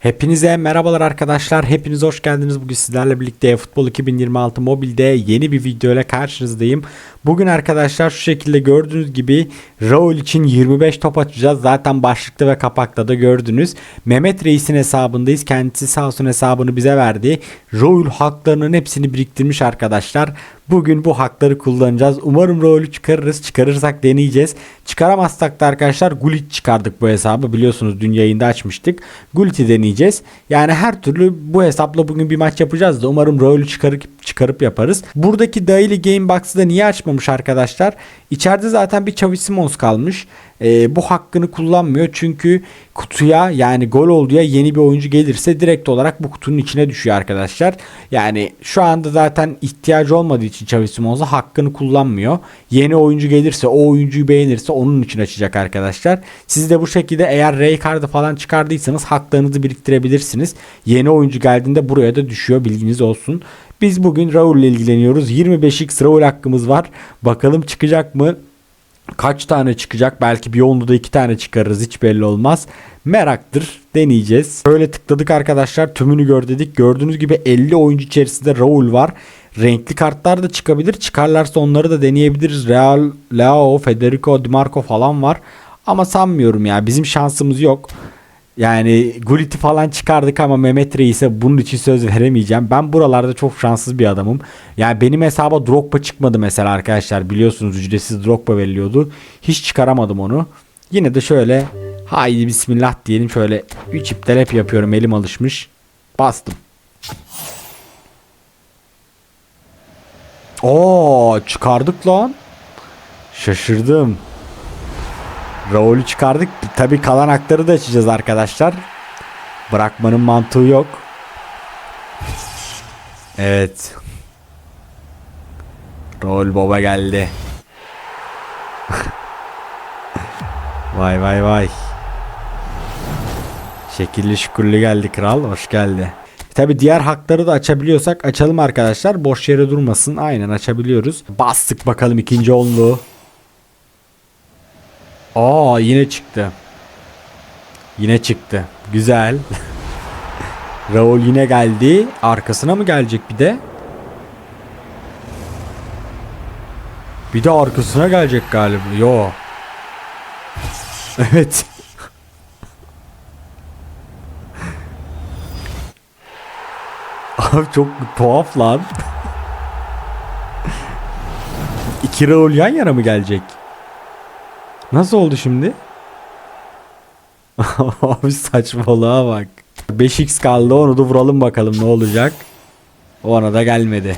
Hepinize merhabalar arkadaşlar. Hepiniz hoş geldiniz. Bugün sizlerle birlikte Futbol 2026 mobilde yeni bir video ile karşınızdayım. Bugün arkadaşlar şu şekilde gördüğünüz gibi Raul için 25 top açacağız. Zaten başlıkta ve kapakta da gördünüz. Mehmet Reis'in hesabındayız. Kendisi sağ olsun hesabını bize verdi. Raul haklarının hepsini biriktirmiş arkadaşlar. Bugün bu hakları kullanacağız. Umarım Raul'ü çıkarırız. Çıkarırsak deneyeceğiz. Çıkaramazsak da arkadaşlar Gullit çıkardık bu hesabı. Biliyorsunuz dün yayında açmıştık. Gullit'i deneyeceğiz. Yani her türlü bu hesapla bugün bir maç yapacağız da umarım Raul'ü çıkarıp çıkarıp yaparız. Buradaki Daily Game Box'ı da niye açmamış arkadaşlar? İçeride zaten bir Xavi Simons kalmış. Ee, bu hakkını kullanmıyor çünkü kutuya yani gol olduğuya yeni bir oyuncu gelirse direkt olarak bu kutunun içine düşüyor arkadaşlar. Yani şu anda zaten ihtiyacı olmadığı için Xavi Simons'a hakkını kullanmıyor. Yeni oyuncu gelirse o oyuncuyu beğenirse onun için açacak arkadaşlar. Siz de bu şekilde eğer Ray kartı falan çıkardıysanız haklarınızı biriktirebilirsiniz. Yeni oyuncu geldiğinde buraya da düşüyor bilginiz olsun. Biz bugün Raul ile ilgileniyoruz. 25x Raul hakkımız var. Bakalım çıkacak mı? Kaç tane çıkacak? Belki bir onlu da iki tane çıkarırız. Hiç belli olmaz. Meraktır. Deneyeceğiz. Böyle tıkladık arkadaşlar. Tümünü gör dedik. Gördüğünüz gibi 50 oyuncu içerisinde Raul var. Renkli kartlar da çıkabilir. Çıkarlarsa onları da deneyebiliriz. Real, Leo, Federico, Dimarco falan var. Ama sanmıyorum ya. Bizim şansımız yok. Yani Gullit'i falan çıkardık ama Mehmet Reis'e bunun için söz veremeyeceğim. Ben buralarda çok şanssız bir adamım. Yani benim hesaba Drogba çıkmadı mesela arkadaşlar. Biliyorsunuz ücretsiz Drogba veriliyordu. Hiç çıkaramadım onu. Yine de şöyle haydi bismillah diyelim. Şöyle 3 iptal hep yapıyorum. Elim alışmış. Bastım. Oo çıkardık lan. Şaşırdım. Raul'ü çıkardık. Tabi kalan hakları da açacağız arkadaşlar. Bırakmanın mantığı yok. Evet. Raul baba geldi. vay vay vay. Şekilli şükürlü geldi kral. Hoş geldi. Tabi diğer hakları da açabiliyorsak açalım arkadaşlar. Boş yere durmasın. Aynen açabiliyoruz. Bastık bakalım ikinci onluğu. Aa yine çıktı. Yine çıktı. Güzel. Raul yine geldi. Arkasına mı gelecek bir de? Bir de arkasına gelecek galiba. Yo. Evet. Abi çok tuhaf lan. İki Raul yan yana mı gelecek? Nasıl oldu şimdi? Abi saçmalığa bak. 5x kaldı onu da vuralım bakalım ne olacak. O ana da gelmedi.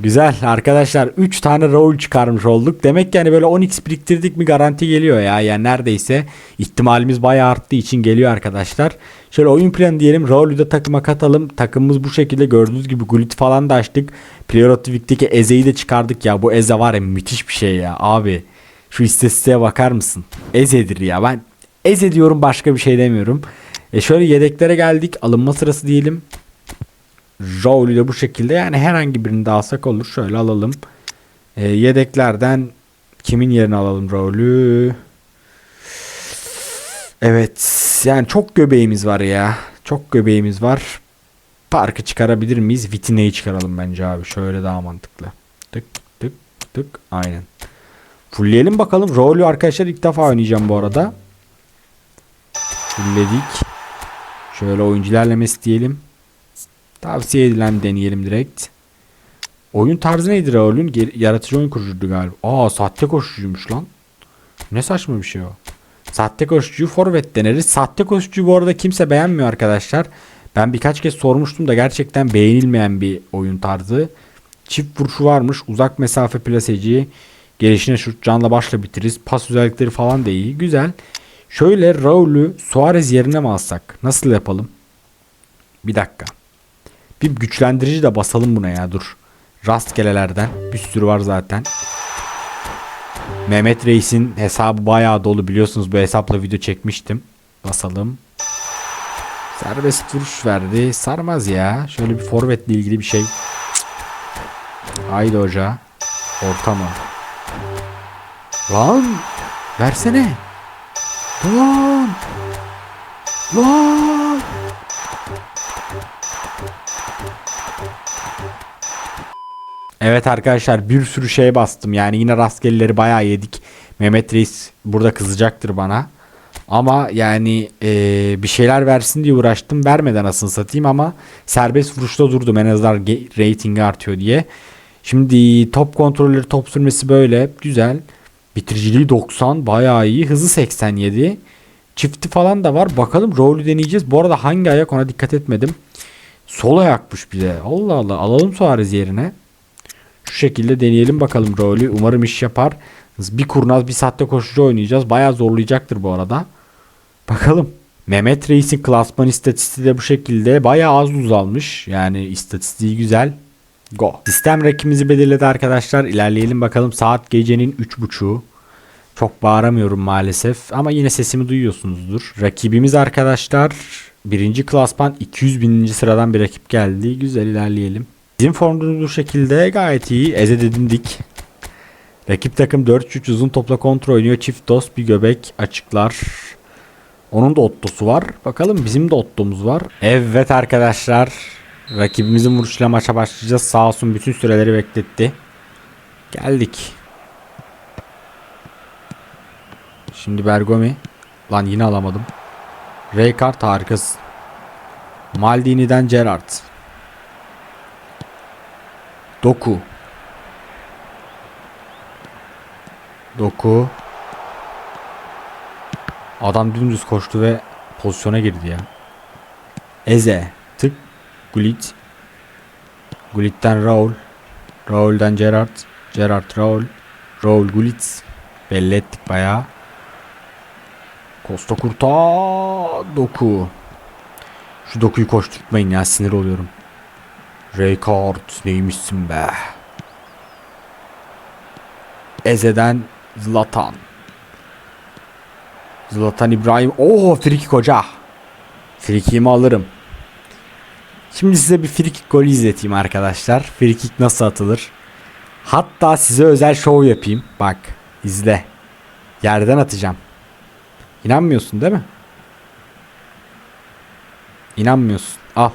Güzel arkadaşlar 3 tane roll çıkarmış olduk. Demek ki yani böyle 10x biriktirdik mi garanti geliyor ya. Yani neredeyse ihtimalimiz bayağı arttığı için geliyor arkadaşlar. Şöyle oyun planı diyelim. Roll'ü de takıma katalım. Takımımız bu şekilde gördüğünüz gibi Gullit falan da açtık. Player Eze'yi de çıkardık ya. Bu Eze var ya müthiş bir şey ya abi. Şu istatistiğe bakar mısın? Eze'dir ya. Ben Eze diyorum başka bir şey demiyorum. E şöyle yedeklere geldik. Alınma sırası diyelim. Raul'ü de bu şekilde yani herhangi birini de alsak olur. Şöyle alalım. E, yedeklerden kimin yerine alalım Raul'ü? Evet. Yani çok göbeğimiz var ya. Çok göbeğimiz var. Parkı çıkarabilir miyiz? Vitine'yi çıkaralım bence abi. Şöyle daha mantıklı. Tık tık tık. Aynen. Fullleyelim bakalım. Rolü arkadaşlar ilk defa oynayacağım bu arada. Fullledik. Şöyle oyuncu ilerlemesi diyelim. Tavsiye edilen deneyelim direkt. Oyun tarzı neydi Raul'ün? Yaratıcı oyun kurucuydu galiba. Aa sahte koşucuymuş lan. Ne saçma bir şey o. Sahte koşucuyu forvet deneriz. Sahte koşucuyu bu arada kimse beğenmiyor arkadaşlar. Ben birkaç kez sormuştum da gerçekten beğenilmeyen bir oyun tarzı. Çift vuruşu varmış. Uzak mesafe plaseci. Gelişine şut canla başla bitiririz. Pas özellikleri falan da iyi. Güzel. Şöyle Raul'ü Suarez yerine mi alsak? Nasıl yapalım? Bir dakika. Bir güçlendirici de basalım buna ya dur. Rastgelelerden. Bir sürü var zaten. Mehmet Reis'in hesabı bayağı dolu biliyorsunuz bu hesapla video çekmiştim. Basalım. Serbest vuruş verdi. Sarmaz ya. Şöyle bir forvetle ilgili bir şey. Haydi hoca. Orta mı? Lan. Versene. Lan. Lan! Evet arkadaşlar bir sürü şey bastım. Yani yine rastgeleleri bayağı yedik. Mehmet Reis burada kızacaktır bana. Ama yani eee, bir şeyler versin diye uğraştım. Vermeden asıl satayım ama serbest vuruşta durdum. En azından ratingi artıyor diye. Şimdi top kontrolleri top sürmesi böyle. Güzel. Bitiriciliği 90 bayağı iyi. Hızı 87. Çifti falan da var. Bakalım rolü deneyeceğiz. Bu arada hangi ayak ona dikkat etmedim. Sol ayakmış bir de. Allah Allah. Alalım Suarez yerine. Şu şekilde deneyelim bakalım rolü. Umarım iş yapar. Bir kurnaz bir saatte koşucu oynayacağız. Bayağı zorlayacaktır bu arada. Bakalım. Mehmet Reis'in klasman istatistiği de bu şekilde. Bayağı az uzalmış. Yani istatistiği güzel. Go. Sistem rakibimizi belirledi arkadaşlar. İlerleyelim bakalım. Saat gecenin 3.30'u. Çok bağıramıyorum maalesef ama yine sesimi duyuyorsunuzdur. Rakibimiz arkadaşlar birinci klasman 200 bininci sıradan bir rakip geldi. Güzel ilerleyelim. Bizim formumuz bu şekilde gayet iyi. Eze dedindik. Rakip takım 4-3 uzun topla kontrol oynuyor. Çift dost bir göbek açıklar. Onun da ottosu var. Bakalım bizim de ottomuz var. Evet arkadaşlar. Rakibimizin vuruşuyla maça başlayacağız. Sağ olsun bütün süreleri bekletti. Geldik. Şimdi Bergomi. Lan yine alamadım. Raykart harikasın. Maldini'den Gerrard. Doku. Doku. Adam dümdüz koştu ve pozisyona girdi ya. Eze. Gullit. Gullit'ten Raul. Raul'den Gerrard. Gerrard Raul. Raul Gullit. Belli ettik bayağı. Costa Kurta Doku. Şu dokuyu koşturtmayın ya sinir oluyorum. Raykart neymişsin be. Eze'den Zlatan. Zlatan İbrahim. Oo frikik hoca. Frikimi alırım. Şimdi size bir frikik golü izleteyim arkadaşlar. Frikik nasıl atılır? Hatta size özel şov yapayım. Bak izle. Yerden atacağım. İnanmıyorsun değil mi? İnanmıyorsun. Al.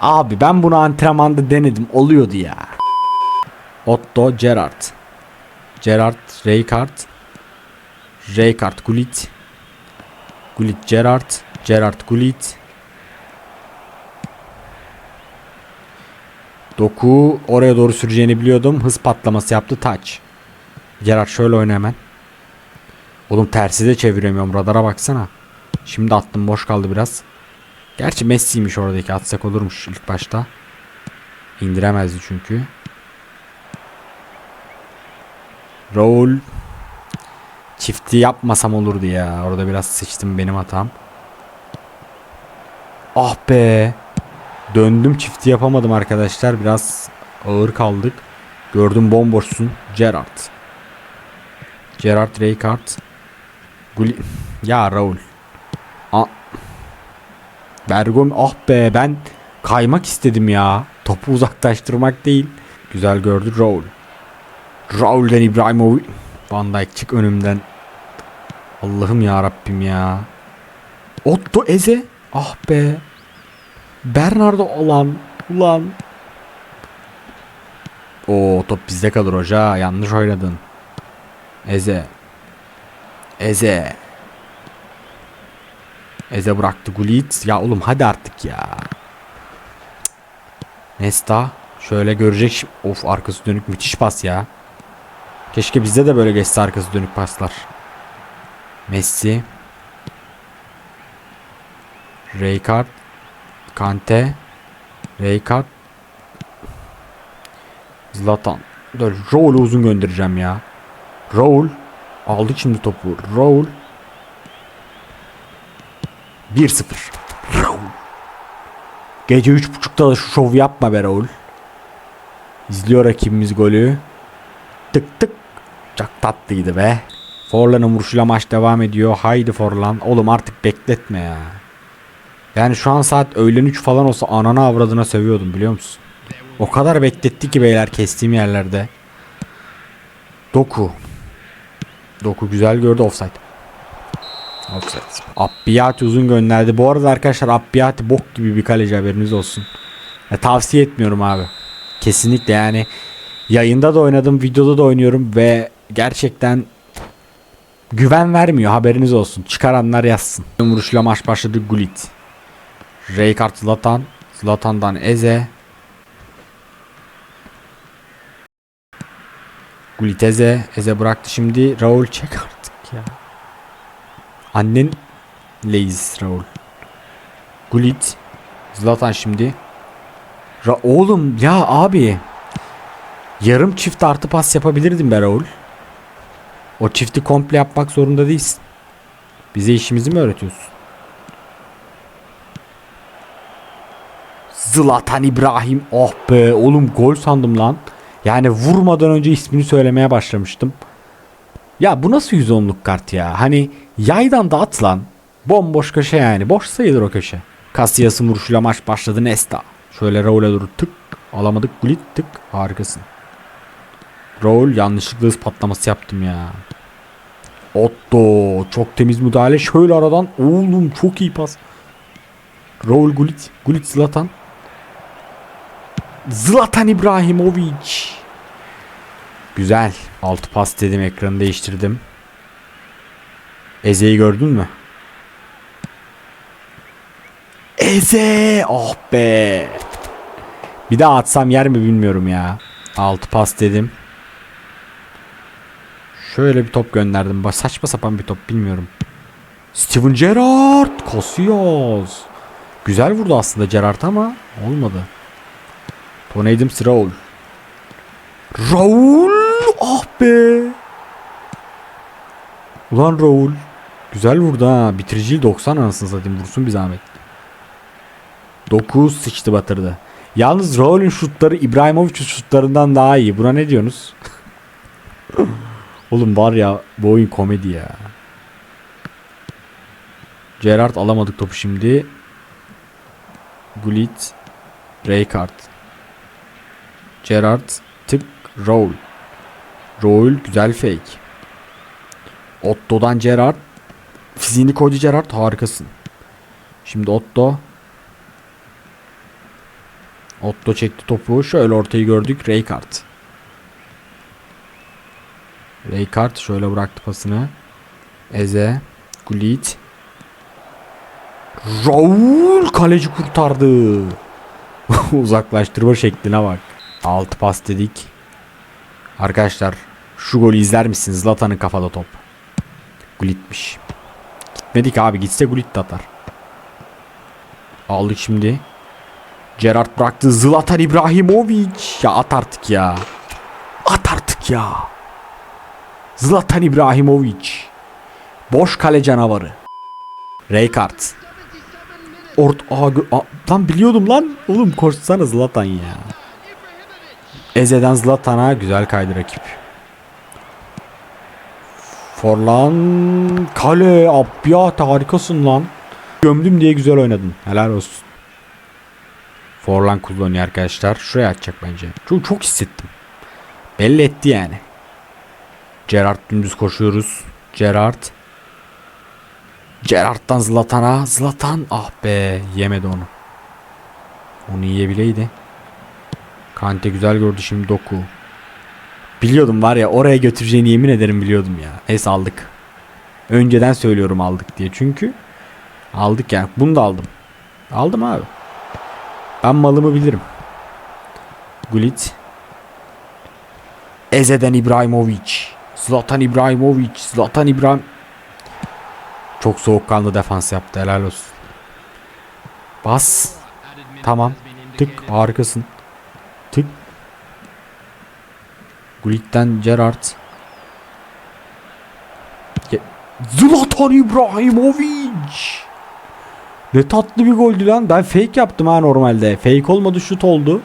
Abi ben bunu antrenmanda denedim. Oluyordu ya. Otto Gerrard. Gerrard Raykart. Raykart Gullit. Gullit Gerrard. Gerrard Gullit. Doku oraya doğru süreceğini biliyordum. Hız patlaması yaptı. Touch. Gerard şöyle oyna hemen. Oğlum tersi de çeviremiyorum. Radara baksana. Şimdi attım boş kaldı biraz. Gerçi Messi'ymiş oradaki atsak olurmuş ilk başta. İndiremezdi çünkü. Raul çifti yapmasam olurdu ya. Orada biraz sıçtım benim hatam. Ah be. Döndüm çifti yapamadım arkadaşlar. Biraz ağır kaldık. Gördüm bomboşsun. Gerard. Gerard Raykart. Guli... Ya Raul. A Bergom ah be ben kaymak istedim ya. Topu uzaklaştırmak değil. Güzel gördü Raul. Raul'den İbrahimovic. Van Dijk çık önümden. Allah'ım ya Rabbim ya. Otto Eze. Ah be. Bernardo olan. Ulan. O top bizde kalır hoca. Yanlış oynadın. Eze. Eze. Eze bıraktı Gullit. Ya oğlum hadi artık ya. Nesta. Şöyle görecek. Of arkası dönük müthiş pas ya. Keşke bizde de böyle geçse arkası dönük paslar. Messi. Raykart. Kante. Raykart. Zlatan. Dur, Raul'u uzun göndereceğim ya. Raul. Aldık şimdi topu. Raul. 1-0. Raul. Gece 3.30'da da şu şov yapma be Raul. İzliyor rakibimiz golü. Tık tık. Çok tatlıydı be. Forlan'ın vuruşuyla maç devam ediyor. Haydi Forlan. Oğlum artık bekletme ya. Yani şu an saat öğlen 3 falan olsa anana avradına sövüyordum biliyor musun? O kadar bekletti ki beyler kestiğim yerlerde. Doku. Doku güzel gördü offside. Offside. Abbiyati uzun gönderdi. Bu arada arkadaşlar Abbiyati bok gibi bir kaleci haberiniz olsun. Ya, tavsiye etmiyorum abi. Kesinlikle yani yayında da oynadım, videoda da oynuyorum ve gerçekten güven vermiyor haberiniz olsun. Çıkaranlar yazsın. Vuruşla maç başladı Gullit. Rijkaard Zlatan. Zlatan'dan Eze. Gullit Eze. Eze bıraktı şimdi. Raul çek artık ya. Annen Leis Raul. Gullit. Zlatan şimdi. Ra oğlum ya abi. Yarım çift artı pas yapabilirdim be Raul. O çifti komple yapmak zorunda değilsin. Bize işimizi mi öğretiyorsun? Zlatan İbrahim. Oh be oğlum gol sandım lan. Yani vurmadan önce ismini söylemeye başlamıştım. Ya bu nasıl 110'luk kart ya? Hani yaydan da at lan. Bomboş köşe yani. Boş sayılır o köşe. Casillas'ın vuruşuyla maç başladı Nesta. Şöyle Raul'e doğru tık. Alamadık. Gullit tık. Harikasın. Raul yanlışlıkla hız patlaması yaptım ya. Otto. Çok temiz müdahale. Şöyle aradan. Oğlum çok iyi pas. Raul Gullit. Gullit Zlatan. Zlatan İbrahimovic. Güzel. Altı pas dedim ekranı değiştirdim. Eze'yi gördün mü? Eze! Oh be! Bir daha atsam yer mi bilmiyorum ya. Altı pas dedim. Şöyle bir top gönderdim. Bak saçma sapan bir top bilmiyorum. Steven Gerrard! Casillas! Güzel vurdu aslında Gerrard ama olmadı. Tony Adams Raul. Raul! Ah be! Ulan Raul. Güzel vurdu ha. Bitiriciliği 90 anasını satayım. Vursun bir zahmet. 9 sıçtı batırdı. Yalnız Raul'ün şutları İbrahimovic'in şutlarından daha iyi. Buna ne diyorsunuz? Oğlum var ya bu oyun komedi ya. Gerrard alamadık topu şimdi. Gullit. Rijkaard. Gerrard. Tık. Raul. Raul güzel fake. Otto'dan Gerrard. Fiziğini koydu Gerrard harikasın. Şimdi Otto. Otto çekti topu. Şöyle ortayı gördük. Rijkaard. Rijkaard şöyle bıraktı pasını. Eze. Gullit. Raul kaleci kurtardı. Uzaklaştırma şekline bak. Altı pas dedik. Arkadaşlar şu golü izler misiniz? Zlatan'ın kafada top. Gullit'miş. Gitmedik abi. Gitse Gullit de atar. Aldık şimdi. Gerard bıraktı. Zlatan İbrahimovic. Ya at artık ya. At artık ya. Zlatan İbrahimovic. Boş kale canavarı. Rijkaard. Ort Aa, lan biliyordum lan. Oğlum koşsana Zlatan ya. Eze'den Zlatan'a güzel kaydı rakip. Forlan kale Abbiyat harikasın lan. Gömdüm diye güzel oynadın. Helal olsun. Forlan kullanıyor arkadaşlar. Şuraya atacak bence. Çok çok hissettim. Belli etti yani. Gerard dümdüz koşuyoruz. Gerard. Gerard'dan Zlatan'a. Zlatan ah be yemedi onu. Onu yiyebileydi. Kante güzel gördü şimdi Doku. Biliyordum var ya oraya götüreceğini yemin ederim biliyordum ya. Neyse aldık. Önceden söylüyorum aldık diye çünkü. Aldık yani. Bunu da aldım. Aldım abi. Ben malımı bilirim. Gullit. Eze'den İbrahimovic. Zlatan İbrahimovic. Zlatan İbrahim. Çok soğukkanlı defans yaptı. Helal olsun. Bas. Tamam. Tık. Harikasın. Tık. Gullit'ten Gerrard. Zlatan İbrahimovic. Ne tatlı bir goldü lan. Ben fake yaptım ha normalde. Fake olmadı şut oldu.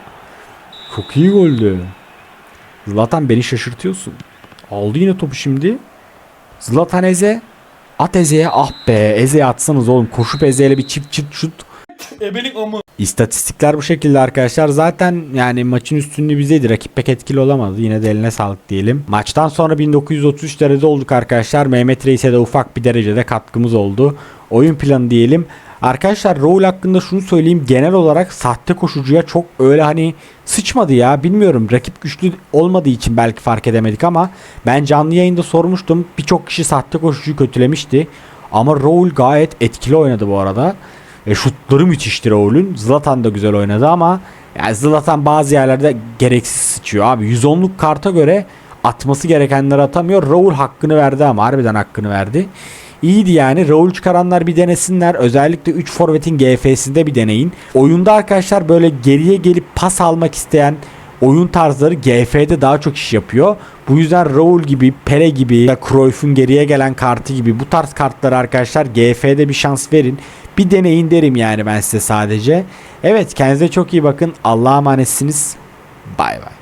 Çok iyi goldü. Zlatan beni şaşırtıyorsun. Aldı yine topu şimdi. Zlatan Eze. At Eze'ye ah be. Eze'ye atsanız oğlum. Koşup Eze'yle bir çift çift şut. Ebelik amı. İstatistikler bu şekilde arkadaşlar. Zaten yani maçın üstünlüğü bizeydi. Rakip pek etkili olamadı. Yine de eline sağlık diyelim. Maçtan sonra 1933 derecede olduk arkadaşlar. Mehmet Reis'e de ufak bir derecede katkımız oldu. Oyun planı diyelim. Arkadaşlar Raul hakkında şunu söyleyeyim. Genel olarak sahte koşucuya çok öyle hani sıçmadı ya. Bilmiyorum rakip güçlü olmadığı için belki fark edemedik ama ben canlı yayında sormuştum. Birçok kişi sahte koşucuyu kötülemişti. Ama Raul gayet etkili oynadı bu arada. E, şutları müthişti Raul'ün. Zlatan da güzel oynadı ama yani Zlatan bazı yerlerde gereksiz sıçıyor abi. 110'luk karta göre atması gerekenleri atamıyor. Raul hakkını verdi ama harbiden hakkını verdi. İyiydi yani. Raul çıkaranlar bir denesinler. Özellikle 3 forvetin GF'sinde bir deneyin. Oyunda arkadaşlar böyle geriye gelip pas almak isteyen oyun tarzları GF'de daha çok iş yapıyor. Bu yüzden Raul gibi, Pele gibi ya Cruyff'un geriye gelen kartı gibi bu tarz kartları arkadaşlar GF'de bir şans verin. Bir deneyin derim yani ben size sadece. Evet kendinize çok iyi bakın. Allah'a emanetsiniz. Bay bay.